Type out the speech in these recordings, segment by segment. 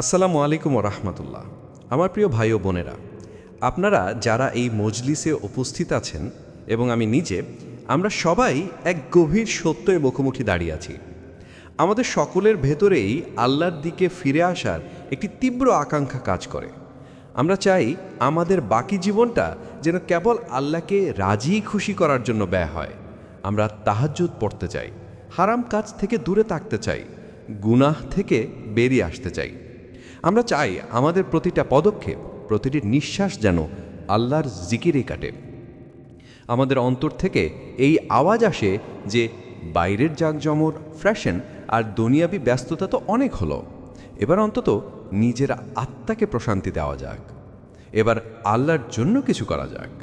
আসসালামু আলাইকুম রহমতুল্লাহ। আমার প্রিয় ভাই ও বোনেরা, আপনারা যারা এই মজলিসে উপস্থিত আছেন এবং আমি নিজে, আমরা সবাই এক গভীর সত্যের মুখোমুখি দাঁড়িয়ে আছি। আমাদের সকলের ভেতরেই আল্লাহর দিকে ফিরে আসার একটি তীব্র আকাঙ্ক্ষা কাজ করে। আমরা চাই আমাদের বাকি জীবনটা যেন কেবল আল্লাহকে রাজি খুশি করার জন্য ব্যয় হয়। আমরা তাহাজ্জুদ পড়তে চাই, হারাম কাজ থেকে দূরে থাকতে চাই, গুনাহ থেকে বেরিয়ে আসতে চাই। আমরা চাই আমাদের প্রতিটা পদক্ষেপ, প্রতিটি নিঃশ্বাস যেন আল্লাহর জিকিরে কাটে। আমাদের অন্তর থেকে এই আওয়াজ আসে যে বাইরের জাঁকজমর ফ্যাশন আর দুনিয়াবি ব্যস্ততা তো অনেক হলো। এবার অন্তত নিজের আত্মাকে প্রশান্তি দেওয়া যাক। এবার আল্লাহর জন্য কিছু করা যাক।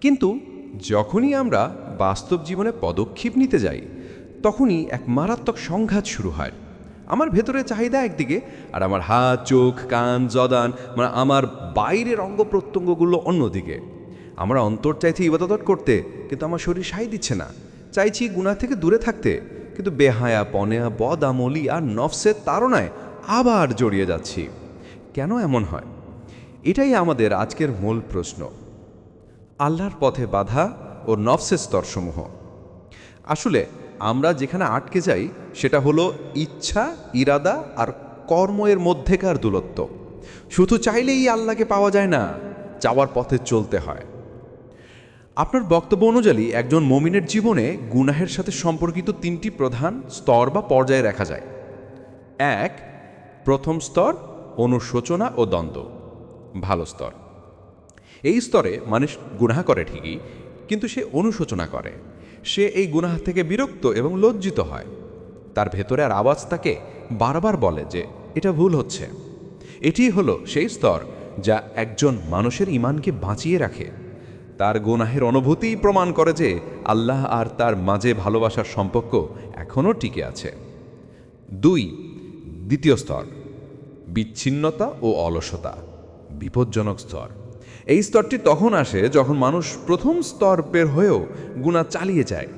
কিন্তু যখনই আমরা বাস্তব জীবনে পদক্ষেপ নিতে যাই, তখনই এক মারাত্মক সংঘাত শুরু হয়। আমার ভেতরে চাহিদা একদিকে, আর আমার হাত, চোখ, কান, জদান মানে আমার বাইরের অঙ্গ প্রত্যঙ্গগুলো অন্যদিকে। আমরা অন্তর চাইছি ইবাদত করতে, কিন্তু আমার শরীর সাই দিচ্ছে না। চাইছি গুণা থেকে দূরে থাকতে, কিন্তু বেহায়া পনেয়া বদামলি আর নফসের তাড়নায় আবার জড়িয়ে যাচ্ছি। কেন এমন হয়? এটাই আমাদের আজকের মূল প্রশ্ন। আল্লাহর পথে বাধা ও নফসের স্তরসমূহ। আসলে আমরা যেখানে আটকে যাই, সেটা হলো ইচ্ছা, ইরাদা আর কর্মের মধ্যেকার দূরত্ব। শুধু চাইলেই আল্লাহকে পাওয়া যায় না, যাওয়ার পথে চলতে হয়। আপনার বক্তব্য অনুযায়ী একজন মমিনের জীবনে গুনাহের সাথে সম্পর্কিত তিনটি প্রধান স্তর বা পর্যায়ে রাখা যায়। এক, প্রথম স্তর, অনুশোচনা ও দ্বন্দ্ব। ভালো স্তর। এই স্তরে মানুষ গুনাহ করে ঠিকই, কিন্তু সে অনুশোচনা করে। সে এই গুনাহ থেকে বিরক্ত এবং লজ্জিত হয়। তার ভেতরে আর আওয়াজ তাকে বারবার বলে যে, এটা ভুল হচ্ছে। এটি হলো সেই স্তর যা একজন মানুষের ইমানকে বাঁচিয়ে রাখে। তার গুনাহের অনুভূতিই প্রমাণ করে যে, আল্লাহ আর তার মাঝে ভালোবাসার সম্পর্ক এখনও টিকে আছে। দুই, দ্বিতীয় স্তর, বিচ্ছিন্নতা ও অলসতা, বিপজ্জনক স্তর। এই স্তরটি তখন আসে যখন মানুষ প্রথম স্তর বের হয়েও গুণা চালিয়ে যায়।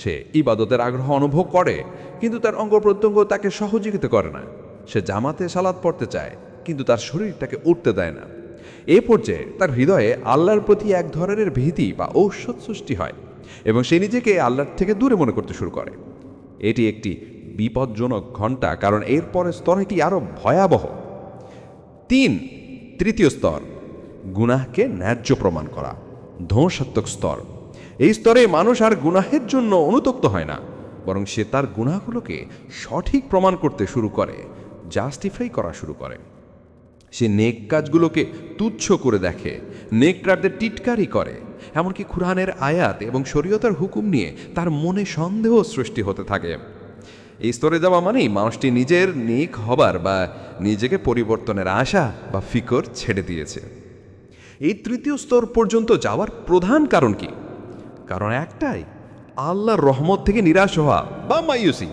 সে ইবাদতের আগ্রহ অনুভব করে, কিন্তু তার অঙ্গ প্রত্যঙ্গ তাকে সহযোগিতা করে না। সে জামাতে সালাদ পড়তে চায়, কিন্তু তার শরীর তাকে উঠতে দেয় না। এ পর্যায়ে তার হৃদয়ে আল্লাহর প্রতি এক ধরনের ভীতি বা ঔষধ সৃষ্টি হয় এবং সে নিজেকে আল্লাহর থেকে দূরে মনে করতে শুরু করে। এটি একটি বিপজ্জনক ঘণ্টা, কারণ এরপরের স্তর এটি আরও ভয়াবহ। তিন, তৃতীয় স্তর। গুনাহকে ন্যায্য প্রমাণ করা। ধ্বংসাত্মক স্তর। এই স্তরে মানুষ আর গুনাহের জন্য অনুতপ্ত হয় না, বরং সে তার গুনাহগুলোকে সঠিক প্রমাণ করতে শুরু করে জাস্টিফাই করা শুরু করে। সে নেক কাজগুলোকে তুচ্ছ করে দেখে নেকরারদের টিটকারি করে, এমনকি খুরআনের আয়াত এবং শরীয়তার হুকুম নিয়ে তার মনে সন্দেহ সৃষ্টি হতে থাকে। এই স্তরে যাওয়া মানেই মানুষটি নিজের নেক হবার বা নিজেকে পরিবর্তনের আশা বা ফিকর ছেড়ে দিয়েছে। এই তৃতীয় স্তর পর্যন্ত যাওয়ার প্রধান কারণ কি? কারণ একটাই, আল্লাহর রহমত থেকে নিরাশ হওয়া বা মায়ুসি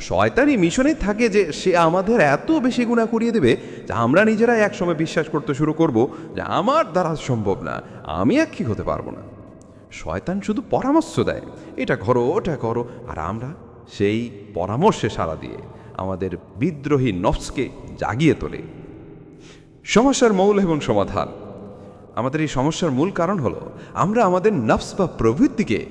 শয়তানি মিশনে থাকে যে সে আমাদের এত বেশি গুণা করিয়ে দেবে যে আমরা নিজেরাই একসময় বিশ্বাস করতে শুরু করব যে আমার দ্বারা সম্ভব না, আমি এক ঠিক হতে পারব না। শয়তান শুধু পরামর্শ দেয়, এটা করো, ওটা করো। আর আমরা সেই পরামর্শে সাড়া দিয়ে আমাদের বিদ্রোহী নফসকে জাগিয়ে তোলে। সমস্যার মৌল এবং সমাধান। আমাদের এই সমস্যার মূল কারণ হলো, আমরা আমাদের নফস বা প্রবৃত্তিকে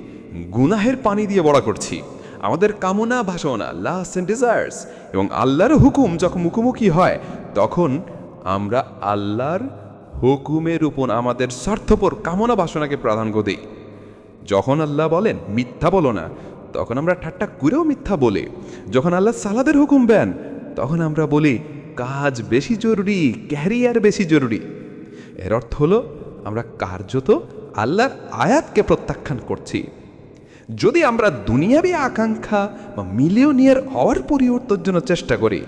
গুনাহের পানি দিয়ে বড়া করছি। আমাদের কামনা বাসনা লাস্ট অ্যান্ড ডিজায়ার্স এবং আল্লাহর হুকুম যখন মুখোমুখি হয়, তখন আমরা আল্লাহর হুকুমের উপর আমাদের স্বার্থপর কামনা বাসনাকে প্রাধান্য দিই। যখন আল্লাহ বলেন, মিথ্যা বলো না, তখন আমরা ঠাট্টা করেও মিথ্যা বলি। যখন আল্লাহ সালাদের হুকুম দেন, তখন আমরা বলি, কাজ বেশি জরুরি, ক্যারিয়ার বেশি জরুরি। এর অর্থ হলো, আমরা কার্যত আল্লাহর আয়াতকে প্রত্যাখ্যান করছি। যদি আমরা দুনিয়াবি আকাঙ্ক্ষা বা মিলিয়নিয়ার হওয়ার পরিবর্তনের জন্য চেষ্টা করি,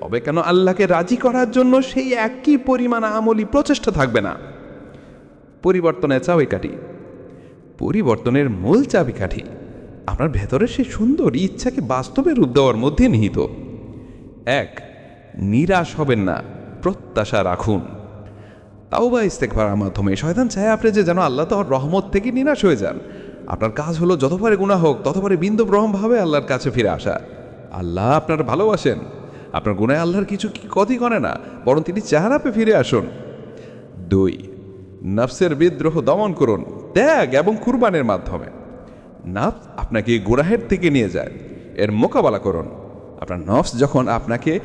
তবে কেন আল্লাহকে রাজি করার জন্য সেই একই পরিমাণ আমলি প্রচেষ্টা থাকবে না? পরিবর্তনের চাবিকাঠি। পরিবর্তনের মূল চাবিকাঠি আপনার ভেতরের সেই সুন্দর ইচ্ছাকে বাস্তবে রূপ দেওয়ার মধ্যে নিহিত। এক, নিরাশ হবেন না, প্রত্যাশা রাখুন। তাও বা ইস্তেকভার মাধ্যমে। শয়তান চায় আপনি যে যেন আল্লাহ তাহর রহমত থেকে নিরাশ হয়ে যান। আপনার কাজ হলো যতবারে গুণা হোক ততবারে বিন্দু ব্রহ্মভাবে আল্লাহর কাছে ফিরে আসা। আল্লাহ আপনার ভালোবাসেন। আপনার গুণায় আল্লাহর কিছু ক্ষতি করে না, বরং তিনি চেহারাপে ফিরে আসুন। দুই, নফসের বিদ্রোহ দমন করুন, ত্যাগ এবং কুরবানের মাধ্যমে। নফস আপনাকে গুনাহের থেকে নিয়ে যায়। এর মোকাবেলা করুন। আপনার নফস যখন আপনাকে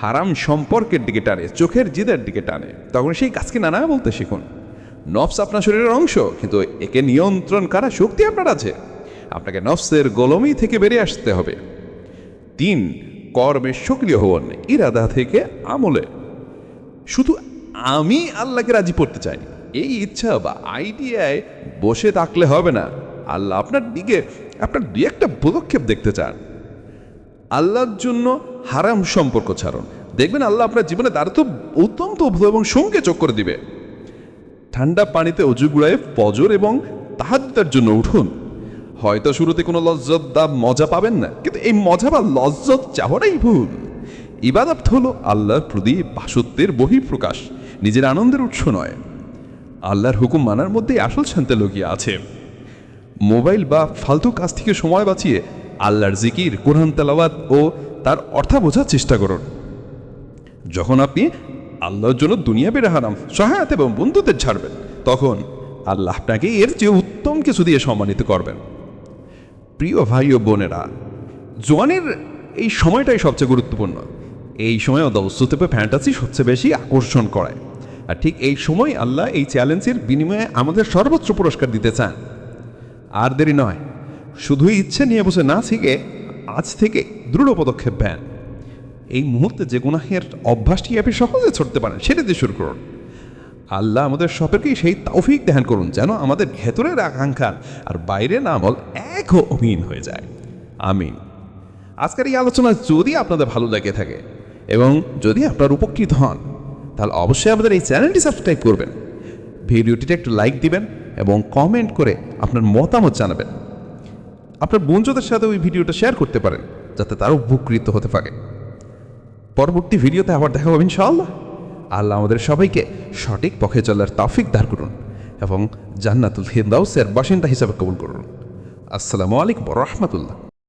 হারাম সম্পর্কের দিকে টানে, চোখের জিদের দিকে টানে। তখন সেই কাজকে নানা বলতে শিখুন। নফস আপনার শরীরের অংশ, কিন্তু একে নিয়ন্ত্রণ করা শক্তি আপনার আছে। আপনাকে নফসের গোলমি থেকে বেরিয়ে আসতে হবে। তিন, কর্মে সক্রিয় হন ইরাদা থেকে আমলে। শুধু আমি আল্লাহকে রাজি করতে চাই এই ইচ্ছা বা আইডিয়ায় বসে থাকলে হবে না। আল্লাহ আপনার দিকে, আপনার দু একটা পদক্ষেপ দেখতে চান। আল্লাহর জন্য হারাম সম্পর্ক ছাড়ুন। দেখবেন আল্লাহ আপনার জীবনে তার তো অত্যন্ত তো এবং সঙ্গে চোখ করে দিবে। ঠান্ডা পানিতে অজু গুড়ায় ফজর এবং তাহাজ্জুদের জন্য উঠুন। হয়তো শুরুতে কোনো লজ্জত বা মজা পাবেন না, কিন্তু এই মজা বা লজ্জত চাওয়াটাই ভুল। ইবাদত হলো আল্লাহর প্রতি বাসত্বের বহিঃপ্রকাশ, নিজের আনন্দের উৎস নয়। আল্লাহর হুকুম মানার মধ্যেই আসল শান্তি লুকিয়ে আছে। মোবাইল বা ফালতু কাজ থেকে সময় বাঁচিয়ে আল্লাহর জিকির, কোরআন তেলাওয়াত ও তার অর্থা বোঝার চেষ্টা করুন। যখন আপনি আল্লাহর জন্য দুনিয়া বেড়ে হারাম, সহায়তা এবং বন্ধুদের ছাড়বেন, তখন আল্লাহ আপনাকে এর চেয়ে উত্তম কিছু দিয়ে সম্মানিত করবেন। প্রিয় ভাই ও বোনেরা, জোয়ানের এই সময়টাই সবচেয়ে গুরুত্বপূর্ণ। এই সময় দৌস্তুতে ফ্যান্টাসি সবচেয়ে বেশি আকর্ষণ করায় আর ঠিক এই সময় আল্লাহ এই চ্যালেঞ্জের বিনিময়ে আমাদের সর্বোচ্চ পুরস্কার দিতে চান। আর দেরি নয় শুধুই ইচ্ছে নিয়ে বসে না শিখে আজ থেকে দৃঢ় পদক্ষেপ নেন। এই মুহূর্তে যে গুনাহের অভ্যাসটি আপনি সহজে ছড়তে পারেন, সেটা দিয়ে শুরু করুন। আল্লাহ আমাদের সবাইকেই সেই তৌফিক দেখান করুন, যেন আমাদের ভেতরের আকাঙ্ক্ষা আর বাইরের আমল এক অমিন হয়ে যায়। আমিন। আজকের এই আলোচনা যদি আপনাদের ভালো লেগে থাকে এবং যদি আপনার উপকৃত হন, তাহলে অবশ্যই আমাদের এই চ্যানেলটি সাবস্ক্রাইব করবেন। ভিডিওটিতে একটু লাইক দিবেন এবং কমেন্ট করে আপনার মতামত জানাবেন। আপনার বন্ধুদের সাথে ওই ভিডিওটা শেয়ার করতে পারেন, যাতে তারও উপকৃত হতে পারে। পরবর্তী ভিডিওতে আবার দেখা হবে ইনশাআল্লাহ। আল্লাহ আমাদের সবাইকে সঠিক পথে চলার তাফিক দাঁড় করুন এবং জান্নাতুল ফিরদাউসের বাসিন্দা হিসাবে কবুল করুন। আসসালামু আলাইকুম রহমতুল্লাহ।